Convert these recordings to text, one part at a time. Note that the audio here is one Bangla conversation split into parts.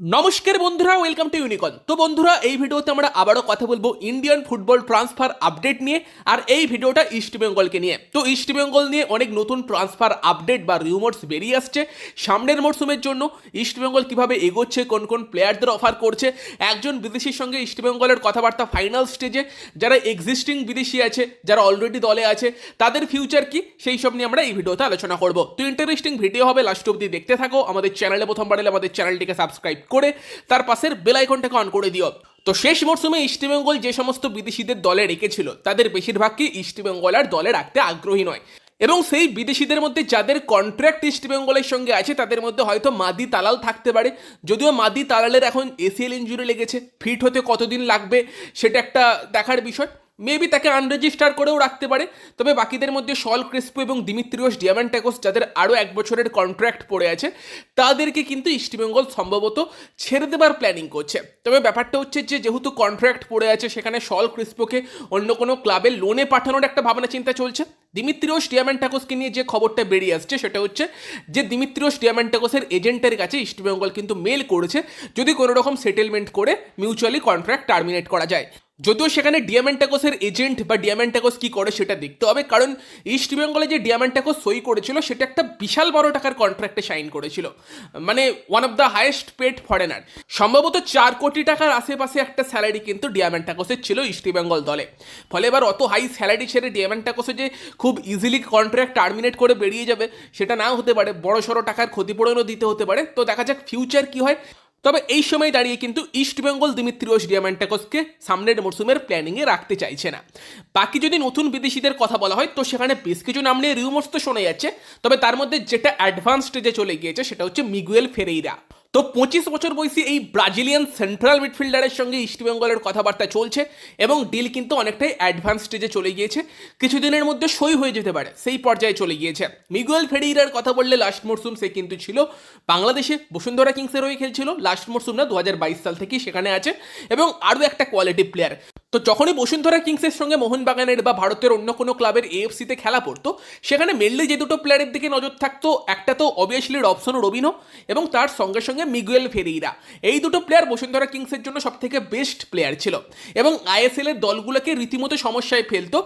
নমস্কার বন্ধুরা ওয়েলকাম টু ইউনিকন তো বন্ধুরা, এই ভিডিওতে আমরা আবারও কথা বলব ইন্ডিয়ান ফুটবল ট্রান্সফার আপডেট নিয়ে আর এই ভিডিওটা ইস্ট বেঙ্গলকে নিয়ে। তো ইস্ট বেঙ্গল নিয়ে অনেক নতুন ট্রান্সফার আপডেট বা রিউমার্স বেরিয়ে আসছে সামনের মরশুমের জন্য। ইস্ট বেঙ্গল কীভাবে এগোচ্ছে, কোন কোন প্লেয়ারদের অফার করছে, একজন বিদেশির সঙ্গে ইস্ট বেঙ্গলের কথাবার্তা ফাইনাল স্টেজে যারা এক্সিস্টিং বিদেশি আছে, যারা অলরেডি দলে আছে, তাদের ফিউচার কি, সেই সব নিয়ে আমরা এই ভিডিওতে আলোচনা করব। তো ইন্টারেস্টিং ভিডিও হবে লাস্ট অব্দি দেখতে থাকো, আমাদের চ্যানেলে প্রথমবার এলে আমাদের চ্যানেলটিকে সাবস্ক্রাইব করে তার পাশের বেল আইকনটাকে অন করে দিও। তো শেষ মরশুমে ইস্টবেঙ্গল যে সমস্ত বিদেশিদের দলে রেখেছিল, তাদের বেশিরভাগই ইস্টবেঙ্গল আর দলে রাখতে আগ্রহী নয়। এবং সেই বিদেশিদের মধ্যে যাদের কন্ট্রাক্ট ইস্টবেঙ্গলের সঙ্গে আছে, তাদের মধ্যে হয়তো মাদি তালাল থাকতে পারে। যদিও মাদি তালালের এখন এসিএল ইঞ্জুরি লেগেছে ফিট হতে কতদিন লাগবে, সেটা একটা দেখার বিষয়। মেবি তাকে আনরেজিস্টার করেও রাখতে পারে। তবে বাকিদের মধ্যে সল ক্রিস্পো এবং দিমিত্রিওস ডিয়ামান্টাকোস যাদের আরও এক বছরের কন্ট্রাক্ট পড়ে আছে, তাদেরকে কিন্তু ইস্টবেঙ্গল সম্ভবত ছেড়ে দেবার প্ল্যানিং করছে। তবে ব্যাপারটা হচ্ছে যে, যেহেতু কন্ট্রাক্ট পড়ে আছে, সেখানে সল ক্রিস্পোকে অন্য কোনো ক্লাবে লোনে পাঠানোর একটা ভাবনা চিন্তা চলছে। দিমিত্রিওস ডিয়ামান্টাকোসকে নিয়ে যে খবরটা বেরিয়ে আসছে, সেটা হচ্ছে যে দিমিত্রিওস ডিয়ামান্টাকোসের এজেন্টের কাছে ইস্টবেঙ্গল কিন্তু মেল করেছে, যদি কোনো রকম সেটেলমেন্ট করে মিউচুয়ালি কন্ট্রাক্ট টার্মিনেট করা যায়। যদিও সেখানে ডিয়ামেন্টাকোসের এজেন্ট বা ডিয়ামেন্টাকোস কি করে সেটা দেখতে হবে, কারণ ইস্ট বেঙ্গলে যে ডিয়ামেন্টাকোস সই করেছিল, সেটা একটা বিশাল বড় টাকার কন্ট্রাক্টে সাইন করেছিল। মানে one of the highest paid foreigner সম্ভবত চার কোটি টাকার আশেপাশে একটা স্যালারি কিন্তু ডিয়ামেন্টাকোসের ছিল ইস্ট বেঙ্গল দলে। ফলে এবার অত হাই স্যালারি ছেড়ে ডিয়ামেন্টাকোসে যে খুব ইজিলি কন্ট্রাক্ট টার্মিনেট করে বেরিয়ে যাবে, সেটা নাও হতে পারে। বড় সড়ো টাকার ক্ষতিপূরণও দিতে হতে পারে। তো দেখা যাক ফিউচার কি হয়। তবে এই সময় দাঁড়িয়ে কিন্তু ইস্টবেঙ্গল দিমিত্রিওস ডিয়ামান্টাকসকে সামনের মরশুমের প্ল্যানিংয়ে রাখতে চাইছে না। বাকি যদি নতুন বিদেশিদের কথা বলা হয়, তো সেখানে বেশ কিছু নাম নিয়ে রিউমোর্স তো শোনা যাচ্ছে, তবে তার মধ্যে যেটা অ্যাডভান্স স্টেজে চলে গিয়েছে, সেটা হচ্ছে মিগুয়েল ফেরেইরা তো পঁচিশ বছর বয়সী এই ব্রাজিলিয়ান সেন্ট্রাল মিডফিল্ডারের সঙ্গে ইস্টবেঙ্গলের কথাবার্তা চলছে এবং ডিল কিন্তু অনেকটাই অ্যাডভান্স স্টেজে চলে গিয়েছে। কিছুদিনের মধ্যে সই হয়ে যেতে পারে, সেই পর্যায়ে চলে গিয়েছে। মিগুয়েল ফেরিরার কথা বললে লাস্ট মরসুম সে কিন্তু ছিল বাংলাদেশে, বসুন্ধরা কিংসের হয়ে খেলছিল লাস্ট মরসুম না, দু সাল থেকেই সেখানে আছে। এবং আরও একটা কোয়ালিটি প্লেয়ার তো যখনই বসুন্ধরা কিংসের সঙ্গে মোহনবাগানের বা ভারতের অন্য কোনো ক্লাবের এএফসিতে খেলা পড়তো, সেখানে মেনলি যে দুটো প্লেয়ারের দিকে নজর থাকতো, একটা তো অবভিয়াসলি রবসন রবিনো এবং তার সঙ্গে সঙ্গে মিগুয়েল ফেরিরা এই দুটো প্লেয়ার বসুন্ধরা কিংসের জন্য সব থেকে বেস্ট প্লেয়ার ছিল এবং আইএসএল এর দলগুলোকে রীতিমতো সমস্যায় ফেলতো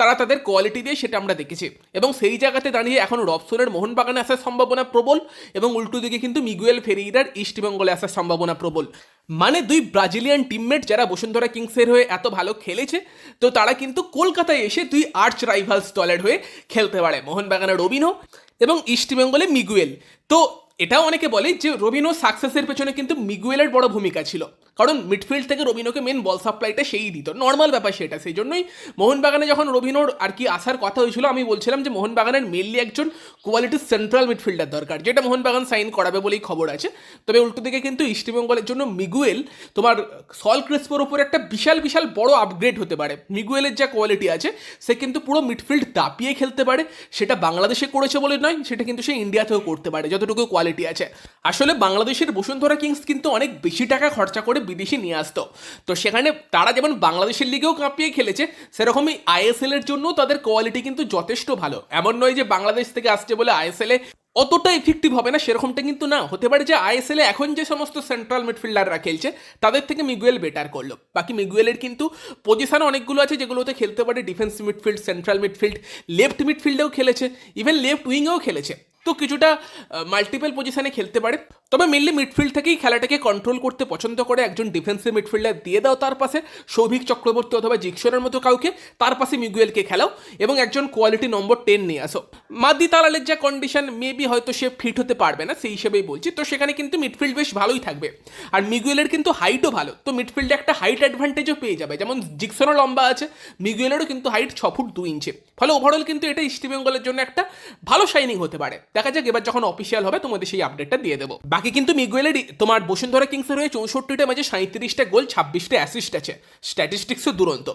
তারা তাদের কোয়ালিটি দিয়ে সেটা আমরা দেখেছি। এবং সেই জায়গাতে দাঁড়িয়ে এখন রবসনের মোহনবাগানে আসার সম্ভাবনা প্রবল এবং উল্টো দিকে কিন্তু মিগুয়েল ফেরিরার ইস্টবেঙ্গলে আসার সম্ভাবনা প্রবল। মানে দুই ব্রাজিলিয়ান টিমমেট যারা বসুন্ধরা কিংসের হয়ে এত ভালো খেলেছে, তো তারা কিন্তু কলকাতায় এসে দুই আর্চ রাইভালস দলের হয়ে খেলতে পারে। মোহনবাগানের রবিনো এবং ইস্টবেঙ্গলে মিগুয়েল তো এটাও অনেকে বলে যে রবিনো সাকসেসের পেছনে কিন্তু মিগুয়েলের বড় ভূমিকা ছিল। কারণ মিডফিল্ড থেকে রবিনোকে মেন বল সাপ্লাইটা সেই দিত। নর্মাল ব্যাপার সেটা। সেই জন্যই মোহনবাগানে যখন রবিনোর আর কি আসার কথা হয়েছিল, আমি বলছিলাম যে মোহনবাগানের মেনলি একজন কোয়ালিটি সেন্ট্রাল মিডফিল্ডার দরকার, যেটা মোহনবাগান সাইন করাবে বলেই খবর আছে। তবে উল্টো দিকে কিন্তু ইস্টবেঙ্গলের জন্য মিগুয়েল তোমার সল ক্রিস্পোর উপর একটা বিশাল বিশাল বড় আপগ্রেড হতে পারে। মিগুয়েলের যা কোয়ালিটি আছে, সে কিন্তু পুরো মিডফিল্ড দাপিয়ে খেলতে পারে। সেটা বাংলাদেশে করেছে বলে নয়, সেটা কিন্তু সে ইন্ডিয়াতেও করতে পারে, যতটুকু কোয়ালিটি আছে। আসলে বাংলাদেশের বসুন্ধরা কিংস কিন্তু অনেক বেশি টাকা খরচা করে বিদেশি নিয়ে আসতো। তো সেখানে তারা যেমন বাংলাদেশের লিগেও কাঁপিয়ে খেলেছে, সেরকমই আইএসএল এর জন্য তাদের কোয়ালিটি কিন্তু যথেষ্ট ভালো। এমন নয় যে বাংলাদেশ থেকে আসছে বলে আইএসএল এ অতটা ইফেক্টিভ হবে না, সেরকমটা কিন্তু না। হতে পারে যে আইএসএল এখন যে সমস্ত সেন্ট্রাল মিডফিল্ডাররা খেলছে, তাদের থেকে মিগুয়েল বেটার করল। বাকি মিগুয়েলের কিন্তু পজিশন অনেকগুলো আছে, যেগুলোতে খেলতে পারে defence midfield central midfield left মিডফিল্ডেও খেলেছে ইভেন লেফট উইংয়েও খেলেছে। তো কিছুটা মাল্টিপল পজিশনে খেলতে পারে। তবে মেনলি মিডফিল্ড থেকেই খেলাটাকে কন্ট্রোল করতে পছন্দ করে একজন ডিফেন্সিভ মিডফিল্ডার দিয়ে দাও তার পাশে, সৌভিক চক্রবর্তী অথবা জিক্সনের মতো কাউকে, তার পাশে মিগুয়েলকে খেলাও এবং একজন কোয়ালিটি নম্বর টেন নিয়ে আসো। মাদি তালালের যা কন্ডিশন মেবি হয়তো সে ফিট হতে পারবে না, সেই হিসেবেই বলছি। তো সেখানে কিন্তু মিডফিল্ড বেশ ভালোই থাকবে। আর মিগুয়েলের কিন্তু হাইটও ভালো। তো মিডফিল্ডে একটা হাইট অ্যাডভান্টেজও পেয়ে যাবে। যেমন জিক্সনও লম্বা আছে, মিগুয়েলেরও কিন্তু হাইট ছ ফুট দু ইঞ্চি। ফলে ওভারঅল কিন্তু এটা ইস্ট বেঙ্গলের জন্য একটা ভালো শাইনিং হতে পারে। দেখা যাক, এবার যখন অফিসিয়াল হবে, তোমাদের সেই আপডেটটা দিয়ে দেবো। বাকি কিন্তু মিগুয়েলের তোমার বসুন্ধরা কিংসের হয়ে চৌষট্টিটা ম্যাচে সাঁত্রিশটা গোল, ছাব্বিশটা অ্যাসিস্ট আছে। স্ট্যাটিস্টিক্সও দুরন্ত।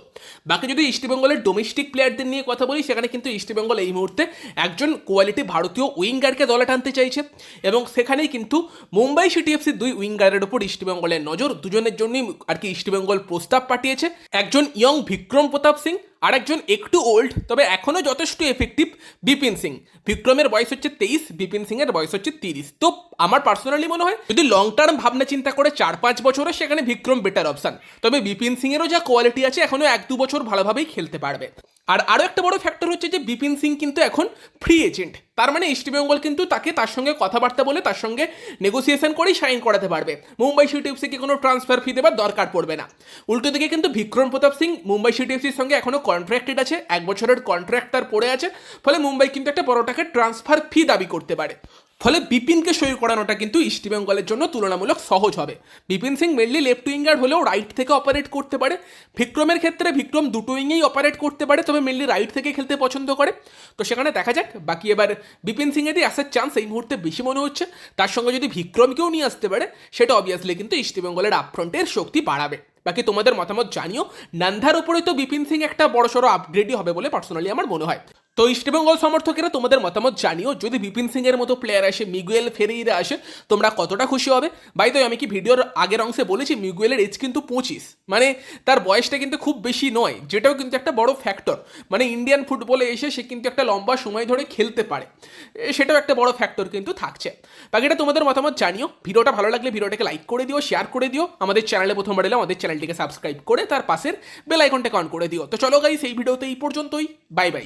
বাকি যদি ইস্টবেঙ্গলের ডোমেস্টিক প্লেয়ারদের নিয়ে কথা বলি, সেখানে কিন্তু ইস্টবেঙ্গল এই মুহূর্তে একজন কোয়ালিটি ভারতীয় উইঙ্গারকে দলে টানতে চাইছে এবং সেখানেই কিন্তু মুম্বাই সিটি এফসির দুই উইঙ্গারের উপর ইস্টবেঙ্গলের নজর। দুজনের জন্যই আর কি ইস্টবেঙ্গল প্রস্তাব পাঠিয়েছে। একজন ইয়ং বিক্রম প্রতাপ সিং আরেকজন একটু ওল্ড তবে এখনও যথেষ্ট এফেক্টিভ বিপিন সিং। বিক্রমের বয়স হচ্ছে তেইশ, বিপিন সিং এর বয়স হচ্ছে তিরিশ। তো আমার পার্সোনালি মনে হয়, যদি লং টার্ম ভাবনা চিন্তা করে চার পাঁচ বছরও সেখানে বিক্রম বেটার অপশান তবে বিপিন সিং এরও যা কোয়ালিটি আছে এখনও এক দু বছর ভালোভাবেই খেলতে পারবে। আর আরও একটা বড় ফ্যাক্টর হচ্ছে যে বিপিন সিং কিন্তু এখন ফ্রি এজেন্ট তার মানে ইস্টবেঙ্গল কিন্তু তাকে তার সঙ্গে কথাবার্তা বলে তার সঙ্গে নেগোসিয়েশন করেই সাইন করাতে পারবে। মুম্বাই সিটি এফসিকে কোনো ট্রান্সফার ফি দেবার দরকার পড়বে না। উল্টো দিকে কিন্তু বিক্রম প্রতাপ সিং মুম্বাই সিটি এফসির সঙ্গে এখনও কন্ট্রাক্টেড আছে, এক বছরের কন্ট্রাক্ট তার পড়ে আছে, ফলে মুম্বাই কিন্তু একটা বড় টাকার ট্রান্সফার ফি দাবি করতে পারে। ফলে বিপিনকে সই করানোটা কিন্তু ইস্টবেঙ্গলের জন্য তুলনামূলক সহজ হবে। Bipin Singh mainly left winger হলেও রাইট থেকে অপারেট করতে পারে। বিক্রমের ক্ষেত্রে বিক্রম দুটো উইংয়েই অপারেট করতে পারে, তবে মেনলি রাইট থেকে খেলতে পছন্দ করে। তো সেখানে দেখা যাক, বাকি এবার বিপিন সিংয়েরই আসার চান্স এই মুহূর্তে বেশি মনে হচ্ছে, তার সঙ্গে যদি বিক্রমকেও নিয়ে আসতে পারে, সেটা অবভিয়াসলি কিন্তু ইস্টবেঙ্গলের আপফ্রন্টের শক্তি বাড়াবে। বাকি তোমাদের মতামত জানিও। নান্ধার উপরে তো বিপিন সিং একটা বড়সড় আপগ্রেডই হবে বলে পার্সোনালি আমার মনে হয়। তো ইস্টবেঙ্গল সমর্থকেরা তোমাদের মতামত জানিও। যদি বিপিন সিং এর মতো প্লেয়ার আসে মিগুয়েল ফেরিরা আসে, তোমরা কতটা খুশি হবে? বাই তো আমি কি ভিডিওর আগের অংশে বলেছি মিগুয়েলের এজ কিন্তু পঁচিশ। মানে তার বয়সটা কিন্তু খুব বেশি নয়, যেটাও কিন্তু একটা বড় ফ্যাক্টর মানে ইন্ডিয়ান ফুটবলে এসে সে কিন্তু একটা লম্বা সময় ধরে খেলতে পারে। সেটাও একটা বড় ফ্যাক্টর কিন্তু থাকছে। বাকিটা তোমাদের মতামত জানিও। ভিডিওটা ভালো লাগলে ভিডিওটাকে লাইক করে দিও শেয়ার করে দিও। আমাদের চ্যানেলে প্রথমবার এলে আমাদের চ্যানেলটিকে সাবস্ক্রাইব করে তার পাশের বেল আইকনটাকে অন করে দিও। তো চলো গাইস এই ভিডিওতে এই পর্যন্তই। Bye bye